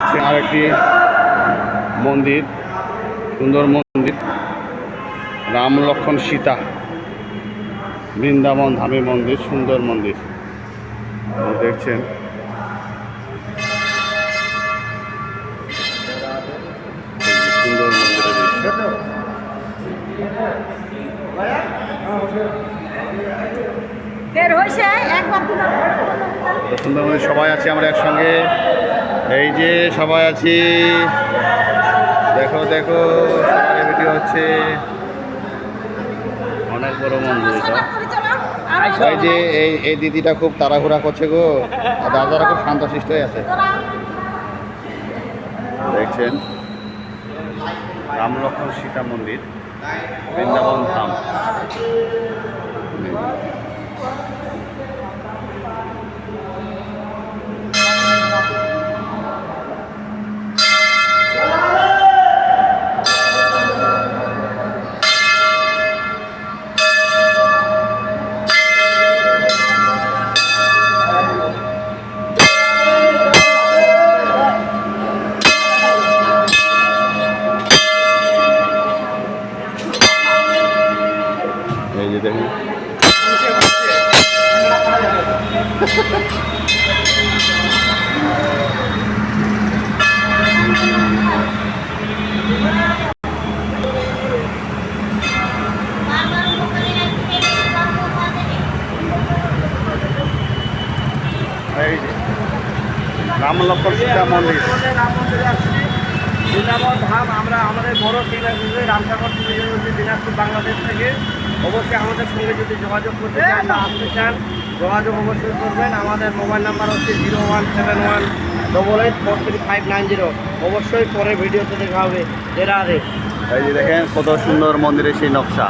আরেকটি মন্দির সুন্দর মন্দির রাম লক্ষণ সীতা বৃন্দাবন ধামী মন্দির সুন্দর মন্দির। দেখছেন। সুন্দর মন্দিরের দৃশ্য। বের হয়েছে একবার দুবার তো সুন্দর মন্দির সবাই আছি আমরা একসঙ্গে। এই যে সবাই আছি। দেখো দেখো ভিডিও হচ্ছে। অনেক বড় মন্দির এটা। এই যে, এই এই দিদিটা খুব তাড়াহুড়া করছে গো। আর দাদারা খুব শান্তশিষ্ট হয়ে আছে। দেখছেন? রাম লক্ষ্মণ সীতা মন্দির, বৃন্দাবন ধাম। এই যে দেখুন। বৃন্দাবন ধাম আমরা আমাদের বড় টিম আছে রামসাগর দিনাজপুর বাংলাদেশ থেকে অবশ্যই আমাদের সঙ্গে যদি যোগাযোগ করতে চান বা আসতে চান, যোগাযোগ অবশ্যই করবেন। আমাদের মোবাইল নাম্বার হচ্ছে zero one seven one double eight four three five nine zero. অবশ্যই পরে ভিডিওতে দেখা হবে। এরা আরে। এই যে দেখেন, কত সুন্দর মন্দিরের সেই নকশা।